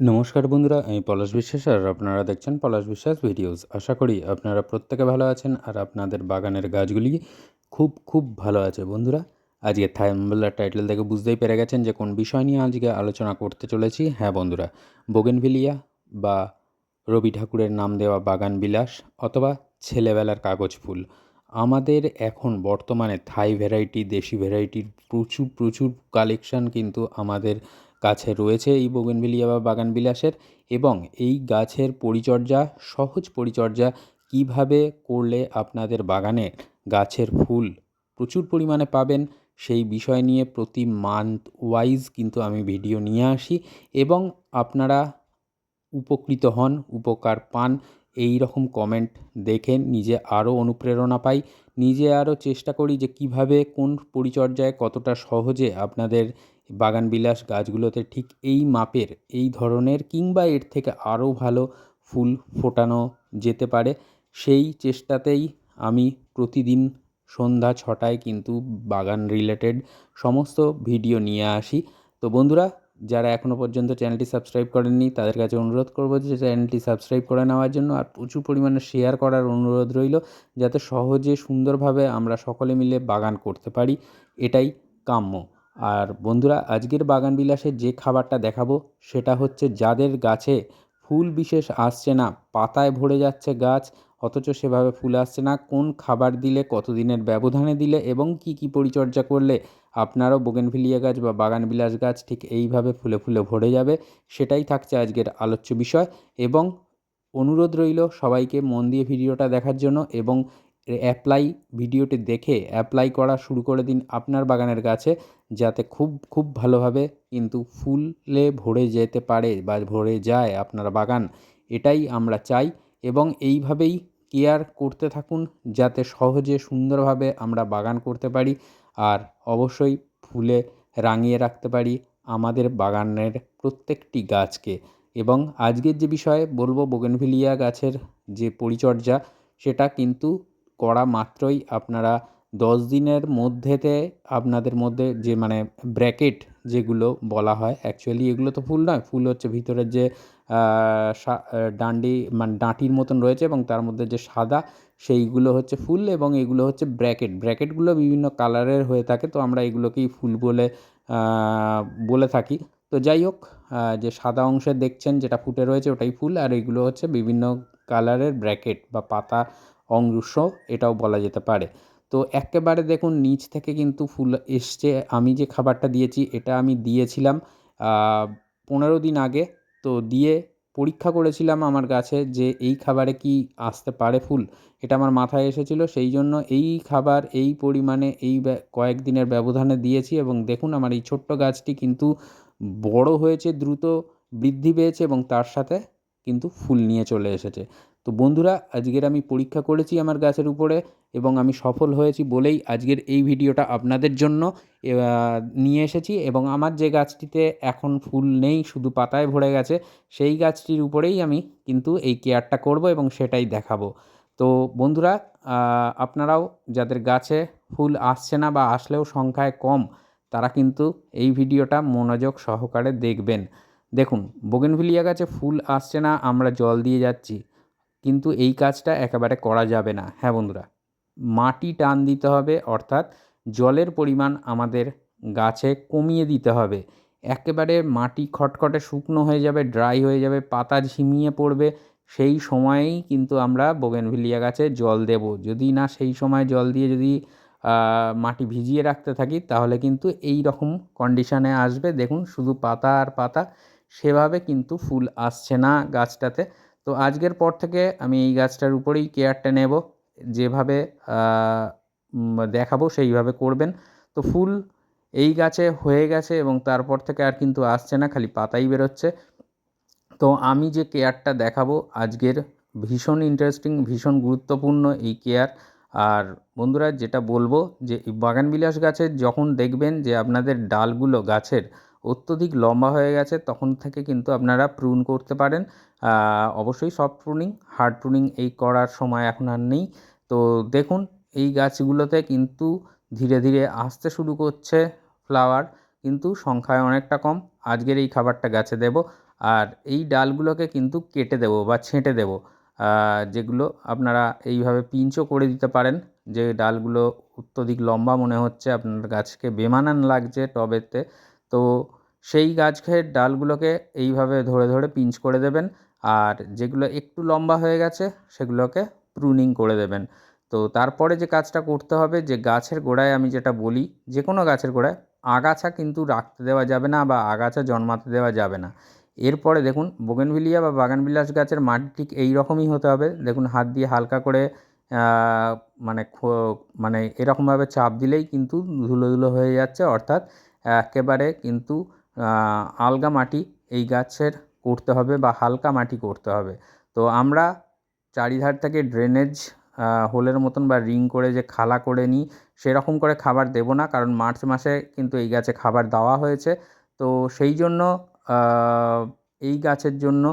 নমস্কার বন্ধুরা, আমি পলাশ বিশ্বাস আর আপনারা দেখছেন পলাশ বিশ্বাস ভিডিওস। আশা করি আপনারা প্রত্যেকে ভালো আছেন আর আপনাদের বাগানের গাছগুলি খুব খুব ভালো আছে। বন্ধুরা, আজকে থাইম্বলার টাইটেল দেখে বুঝতেই পেরে গেছেন যে কোন বিষয় নিয়ে আজকে আলোচনা করতে চলেছি। হ্যাঁ বন্ধুরা, বোগেনভিলিয়া বা রবি ঠাকুরের নাম দেওয়া বাগান বিলাস অথবা ছেলেবেলার কাগজ ফুল। আমাদের এখন বর্তমানে থাই ভ্যারাইটি, দেশি ভ্যারাইটির প্রচুর প্রচুর কালেকশান কিন্তু আমাদের কাছে রয়েছে এই বোগেনভিলিয়া বা বাগান বিলাসের এবং এই গাছের পরিচর্যা, সহজ পরিচর্যা কীভাবে করলে আপনাদের বাগানে গাছের ফুল প্রচুর পরিমাণে পাবেন সেই বিষয় নিয়ে প্রতি মান্থ ওয়াইজ কিন্তু আমি ভিডিও নিয়ে আসি এবং আপনারা উপকৃত হন, উপকার পান, এই রকম কমেন্ট দেখে নিজে আরও অনুপ্রেরণা পাই। নিজে আরও চেষ্টা করি যে কীভাবে কোন পরিচর্যায় কতটা সহজে আপনাদের বাগানবিলাস গাছগুলোতে ঠিক এই মাপের, এই ধরনের কিংবা এর থেকে আরও ভালো ফুল ফোটানো যেতে পারে, সেই চেষ্টাতেই আমি প্রতিদিন সন্ধ্যা ছটায় কিন্তু বাগান রিলেটেড সমস্ত ভিডিও নিয়ে আসি। তো বন্ধুরা, যারা এখনও পর্যন্ত চ্যানেলটি সাবস্ক্রাইব করেননি, তাদের কাছে অনুরোধ করব যে চ্যানেলটি সাবস্ক্রাইব করে নেওয়ার জন্য আর প্রচুর পরিমাণে শেয়ার করার অনুরোধ রইল, যাতে সহজে সুন্দরভাবে আমরা সকলে মিলে বাগান করতে পারি, এটাই কাম্য। আর বন্ধুরা, আজকের বাগান বিলাসের যে খাবারটা দেখাবো, সেটা হচ্ছে যাদের গাছে ফুল বিশেষ আসছে না, পাতায় ভরে যাচ্ছে গাছ, অথচ সেভাবে ফুল আসছে না, কোন খাবার দিলে, কতদিনের ব্যবধানে দিলে এবং কি কি পরিচর্যা করলে আপনারও বোগেনভিলিয়া গাছ বা বাগান বিলাস গাছ ঠিক এইভাবে ফুলে ফুলে ভরে যাবে, সেটাই থাকছে আজকের আলোচ্য বিষয় এবং অনুরোধ রইল সবাইকে মন দিয়ে ভিডিওটা দেখার জন্য এবং অ্যাপ্লাই ভিডিওটি দেখে অ্যাপ্লাই করা শুরু করে দিন আপনার বাগানের গাছে যাতে খুব খুব ভালোভাবে কিন্তু ফুলে ভরে যেতে পারে বা ভরে যায় আপনার বাগান। এটাই আমরা চাই এবং এইভাবেই কেয়ার করতে থাকুন যাতে সহজে সুন্দরভাবে আমরা বাগান করতে পারি আর অবশ্যই ফুলে রাঙিয়ে রাখতে পারি আমাদের বাগানের প্রত্যেকটি গাছকে। এবং আজকের যে বিষয়ে বলব বোগেনভিলিয়া গাছের যে পরিচর্যা সেটা কিন্তু করা মাত্রই আপনারা দশ দিনের মধ্যেতে আপনাদের মধ্যে যে মানে ব্র্যাকেট যেগুলো বলা হয় অ্যাকচুয়ালি এগুলো তো ফুল নয়। ফুল হচ্ছে ভিতরের যে ডান্ডি মানে ডাঁটির মতন রয়েছে এবং তার মধ্যে যে সাদা সেইগুলো হচ্ছে ফুল এবং এগুলো হচ্ছে ব্র্যাকেট। ব্র্যাকেটগুলো বিভিন্ন কালারের হয়ে থাকে, তো আমরা এগুলোকেই ফুল বলে বলে থাকি। তো যাই হোক যে সাদা অংশে দেখছেন যেটা ফুটে রয়েছে ওটাই ফুল, আর এগুলো হচ্ছে বিভিন্ন কালারের ব্র্যাকেট বা পাতা অংশ এটাও বলা যেতে পারে। তো একেবারে দেখুন, নিচ থেকে কিন্তু ফুল এসছে। আমি যে খাবারটা দিয়েছি, এটা আমি দিয়েছিলাম পনেরো দিন আগে। তো দিয়ে পরীক্ষা করেছিলাম আমার গাছে যে এই খাবারে কি আসতে পারে ফুল। এটা আমার মাথায় এসেছিল, সেই জন্য এই খাবার এই পরিমাণে এই কয়েক দিনের ব্যবধানে দিয়েছি এবং দেখুন আমার এই ছোট্ট গাছটি কিন্তু বড় হয়েছে, দ্রুত বৃদ্ধি পেয়েছে এবং তার সাথে কিন্তু ফুল নিয়ে চলে এসেছে। তো বন্ধুরা, আজকের আমি পরীক্ষা করেছি আমার গাছের উপরে এবং আমি সফল হয়েছি বলেই আজকের এই ভিডিওটা আপনাদের জন্য নিয়ে এসেছি এবং আমার যে গাছটিতে এখন ফুল নেই, শুধু পাতায় ভরে গেছে, সেই গাছটির উপরেই আমি কিন্তু এই কেয়ারটা করব এবং সেটাই দেখাবো। তো বন্ধুরা আপনারাও যাদের গাছে ফুল আসছে না বা আসলেও সংখ্যায় কম, তারা কিন্তু এই ভিডিওটা মনোযোগ সহকারে দেখবেন। দেখুন, বোগেনভিলিয়া গাছে ফুল আসছে না, আমরা জল দিয়ে যাচ্ছি। কিন্তু এই কাজটা একেবারে করা যাবে না। হ্যাঁ বন্ধুরা, মাটি টান দিতে হবে, অর্থাৎ জলের পরিমাণ আমাদের গাছে কমিয়ে দিতে হবে। একেবারে মাটি খটখটে শুকনো হয়ে যাবে, ড্রাই হয়ে যাবে, পাতা ঝিমিয়ে পড়বে, সেই সময়েই কিন্তু আমরা বোগেনভিলিয়া গাছে জল দেব। যদি না সেই সময় জল দিয়ে যদি মাটি ভিজিয়ে রাখতে থাকি, তাহলে কিন্তু এই রকম কন্ডিশানে আসবে। দেখুন, শুধু পাতা আর পাতা, সেভাবে কিন্তু ফুল আসছে না গাছটাতে। তো আজকের পর থেকে আমি এই গাছটার উপরেই কেয়ারটা নেব। যেভাবে দেখাবো সেইভাবে করবেন। তো ফুল এই গাছে হয়ে গেছে এবং তারপর থেকে আর কিন্তু আসছে না, খালি পাতাই বেরোচ্ছে। তো আমি যে কেয়ারটা দেখাবো, আজকের ভীষণ ইন্টারেস্টিং ভীষণ গুরুত্বপূর্ণ এই কেয়ার। আর বন্ধুরা, যেটা বলব যে বাগানবিলাস গাছের যখন দেখবেন যে আপনাদের ডালগুলো গাছের অত্যধিক লম্বা হয়ে গেছে, তখন থেকে কিন্তু আপনারা প্রুন করতে পারেন। অবশ্যই সফট প্রুনিং হার্ড প্রুনিং এই করার সময় এখন আর নেই। তো দেখুন, এই গাছগুলোতে কিন্তু ধীরে ধীরে আসতে শুরু করছে ফ্লাওয়ার কিন্তু সংখ্যায় অনেকটা কম। আজকের এই খাবারটা গাছে দেব আর এই ডালগুলোকে কিন্তু কেটে দেবো বা ছেঁটে দেবো। যেগুলো আপনারা এইভাবে পিঞ্চও করে দিতে পারেন। যে ডালগুলো অত্যধিক লম্বা মনে হচ্ছে, আপনার গাছকে বেমানান লাগছে টবেতে। তো সেই গাছের ডালগুলোকে এইভাবে ধরে ধরে পিঞ্চ করে দেবেন। আর যেগুলো একটু লম্বা হয়ে গেছে, সেগুলোকে প্রুনিং করে দেবেন। তো তারপরে যে কাজটা করতে হবে, যে গাছের গোড়ায় আমি যেটা বলি, যে কোনো গাছের গোড়ায় আগাছা কিন্তু রাখতে দেওয়া যাবে না বা আগাছা জন্মাতে দেওয়া যাবে না। এরপরে দেখুন বোগেনভিলিয়া বা বাগানবিলাস গাছের মাটি ঠিক এই রকমই হতে হবে। দেখুন, হাত দিয়ে হালকা করে মানে মানে এরকমভাবে চাপ দিলেই কিন্তু ধুলো ধুলো হয়ে যাচ্ছে। অর্থাৎ একেবারে কিন্তু আলগা মাটি এই গাছের করতে হবে বা হালকা মাটি করতে হবে। তো আমরা চারিধার থেকে ড্রেনেজ হোলের মতন বা রিং করে যে খালা করে নিই, সেরকম করে খাবার দেবো না, কারণ মার্চ মাসে কিন্তু এই গাছে খাবার দেওয়া হয়েছে। তো সেই জন্য এই গাছের জন্য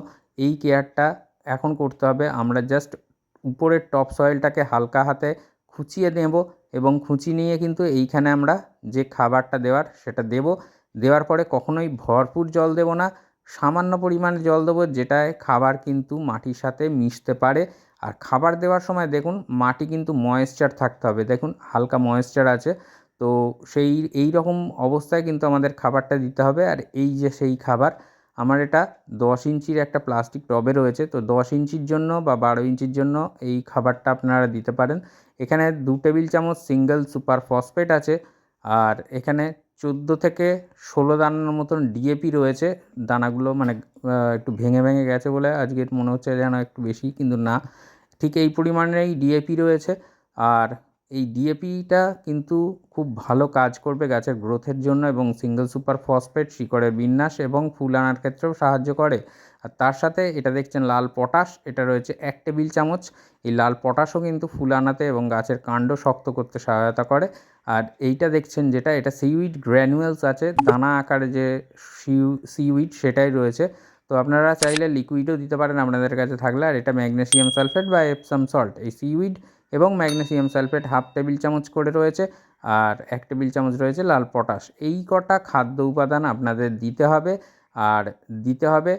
এই কেয়ারটা এখন করতে হবে। আমরা জাস্ট উপরের টপ সয়েলটাকে হালকা হাতে খুঁচিয়ে নেব এবং খুঁচি নিয়ে কিন্তু এইখানে আমরা যে খাবারটা দেওয়ার সেটা দেবো। দেওয়ার পরে কখনোই ভরপুর জল দেবো না। সামান্য পরিমাণে জল দেবো, যেটায় খাবার কিন্তু মাটির সাথে মিশতে পারে। আর খাবার দেওয়ার সময় দেখুন, মাটি কিন্তু ময়েশ্চার থাকতে হবে। দেখুন, হালকা ময়েশ্চার আছে। তো সেই, এই রকম অবস্থায় কিন্তু আমাদের খাবারটা দিতে হবে। আর এই যে সেই খাবার, আমার এটা দশ ইঞ্চির একটা প্লাস্টিক টবে রয়েছে। তো দশ ইঞ্চির জন্য বা বারো ইঞ্চির জন্য এই খাবারটা আপনারা দিতে পারেন। এখানে দু টেবিল চামচ সিঙ্গেল সুপার ফসফেট আছে। আর এখানে চোদ্দ থেকে ষোলো দানার মতন ডিএপি রয়েছে। দানাগুলো মানে একটু ভেঙে ভেঙে গেছে বলে আজকে মনে হচ্ছে যেন একটু বেশি, কিন্তু না। ঠিক এই পরিমাণেই ডিএপি রয়েছে। আর এই ডিএপিটা কিন্তু খুব ভালো কাজ করবে গাছের গ্রোথের জন্য এবং সিঙ্গেল সুপার ফসফেট শিকড়ের বিন্যাস এবং ফুল আনার ক্ষেত্রেও সাহায্য করে। আর তার সাথে এটা দেখছেন লাল পটাশ, এটা রয়েছে এক টেবিল চামচ। এই লাল পটাশও কিন্তু ফুল আনাতে এবং গাছের কাণ্ড শক্ত করতে সহায়তা করে। আর এইটা দেখছেন যেটা, এটা সিউইড গ্র্যানুয়েলস আছে, দানা আকারে যে সিউ সিউইড সেটাই রয়েছে। তো আপনারা চাইলে লিকুইডও দিতে পারেন আপনাদের কাছে থাকলে। আর এটা ম্যাগনেসিয়াম সালফেট বা এপসাম সল্ট এই সিউইড এবং ম্যাগনেসিয়াম সালফেট হাফ টেবিল চামচ করে রয়েছে। আর এক টেবিল চামচ রয়েছে লাল পটাশ। এই কটা খাদ্য উপাদান আপনাদের দিতে হবে। আর দিতে হবে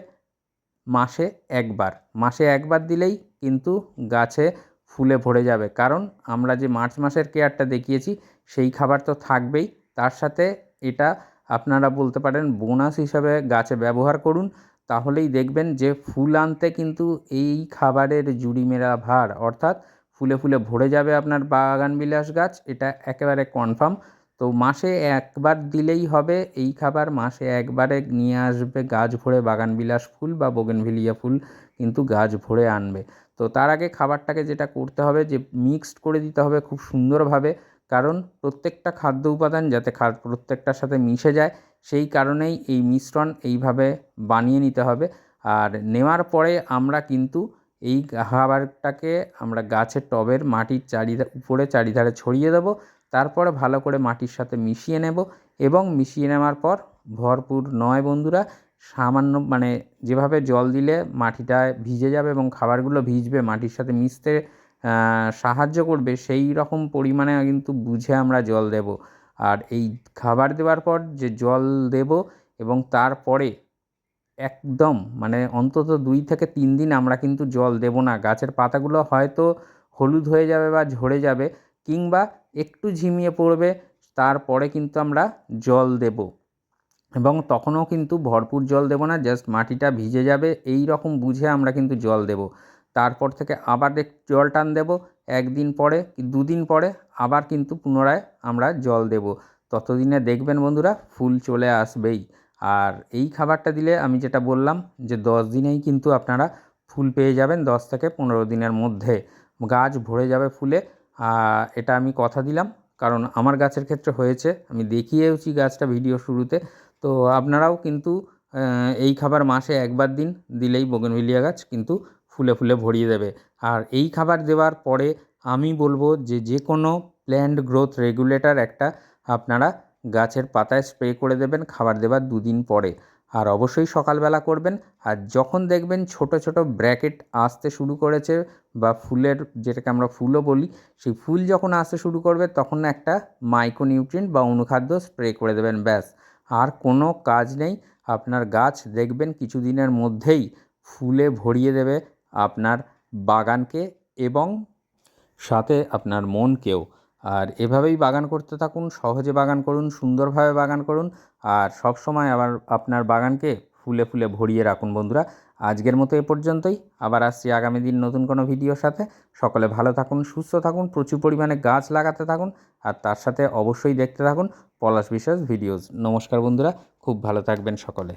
মাসে একবার। মাসে একবার দিলেই কিন্তু গাছে ফুলে ভরে যাবে। কারণ আমরা যে মার্চ মাসের কেয়ারটা দেখিয়েছি, সেই খাবার তো থাকবেই। তার সাথে এটা আপনারা বলতে পারেন বোনাস হিসাবে গাছে ব্যবহার করুন। তাহলেই দেখবেন যে ফুল আনতে কিন্তু এই খাবারের জুড়ি মেরা ভার, অর্থাৎ ফুলে ফুলে ভরে যাবে আপনার বাগান বিলাস গাছ, এটা একেবারে কনফার্ম তো মাসে একবার দিলেই হবে। এই খাবার মাসে একবারে নিয়ে আসবে গাছ ভরে বাগান বিলাস ফুল বা বোগেনভিলিয়া ফুল কিন্তু গাছ ভরে আনবে। তো তার আগে খাবারটাকে যেটা করতে হবে যে মিক্সড করে দিতে হবে খুব সুন্দরভাবে। কারণ প্রত্যেকটা খাদ্য উপাদান যাতে প্রত্যেকটার সাথে মিশে যায়, সেই কারণেই এই মিশ্রণ এইভাবে বানিয়ে নিতে হবে। আর নেওয়ার পরে আমরা কিন্তু এই খাবারটাকে আমরা গাছের টবের মাটির চারিধারে উপরে চারিধারে ছড়িয়ে দেবো। তারপরে ভালো করে মাটির সাথে মিশিয়ে নেব এবং মিশিয়ে নেওয়ার পর ভরপুর নয় বন্ধুরা, সামান্য মানে যেভাবে জল দিলে মাটিটা ভিজে যাবে এবং খাবারগুলো ভিজবে, মাটির সাথে মিশতে সাহায্য করবে, সেই রকম পরিমাণে কিন্তু বুঝে আমরা জল দেব। আর এই খাবার দেওয়ার পর যে জল দেব এবং তারপরে একদম মানে অন্তত দুই থেকে তিন দিন আমরা কিন্তু জল দেব না। গাছের পাতাগুলো হয়তো হলুদ হয়ে যাবে বা ঝরে যাবে কিংবা একটু ঝিমিয়ে পড়বে, তারপরে কিন্তু আমরা জল দেব। এবং তখনও কিন্তু ভরপুর জল দেবো না জাস্ট মাটিটা ভিজে যাবে, এই রকম বুঝে আমরা কিন্তু জল দেব। তারপর থেকে আবার জল টান দেবো, একদিন পরে, দুদিন পরে আবার কিন্তু পুনরায় আমরা জল দেব। ততদিনে দেখবেন বন্ধুরা, ফুল চলে আসবেই। আর এই খাবারটা দিলে আমি যেটা বললাম, যে দশ দিনেই কিন্তু আপনারা ফুল পেয়ে যাবেন, দশ থেকে পনেরো দিনের মধ্যে। গাছ ভরে যাবে ফুলে এটা আমি কথা দিলাম, কারণ আমার গাছের ক্ষেত্রে হয়েছে। আমি দেখিয়েওছি গাছটা ভিডিও শুরুতে। তো আপনারাও কিন্তু এই খাবার মাসে একবার দিন দিলেই বোগেনভিলিয়া গাছ কিন্তু ফুলে ফুলে ভরিয়ে দেবে। আর এই খাবার দেওয়ার পরে আমি বলব যে যে কোনো প্ল্যান্ট গ্রোথ রেগুলেটর একটা আপনারা গাছের পাতায় স্প্রে করে দেবেন, খাবার দেবার দুদিন পরে। আর অবশ্যই সকালবেলা করবেন। আর যখন দেখবেন ছোট ছোট ব্র্যাকেট আসতে শুরু করেছে বা ফুলের যেটাকে আমরা ফুলও বলি, সেই ফুল যখন আসতে শুরু করবে তখন একটা মাইক্রোনিউট্রিয়েন্ট বা অনুখাদ্য স্প্রে করে দেবেন, ব্যাস। আর কোনো কাজ নেই। আপনার গাছ দেখবেন কিছুদিনের মধ্যেই ফুলে ভরিয়ে দেবে আপনার বাগানকে এবং সাথে আপনার মনকেও। আর এভাবেই বাগান করতে থাকুন, সহজে বাগান করুন, সুন্দরভাবে বাগান করুন আর সব সময় আবার আপনার বাগানকে ফুলে ফুলে ভরিয়ে রাখুন বন্ধুরা। আজকের মতো এ পর্যন্তই, আবার আসছি আগামী দিন নতুন কোনো ভিডিওর সাথে। সকলে ভালো থাকুন, সুস্থ থাকুন, প্রচুর পরিমাণে গাছ লাগাতে থাকুন আর তার সাথে অবশ্যই দেখতে থাকুন পলাশ বিশ্বাস ভিডিওস। নমস্কার বন্ধুরা, খুব ভালো থাকবেন সকলে।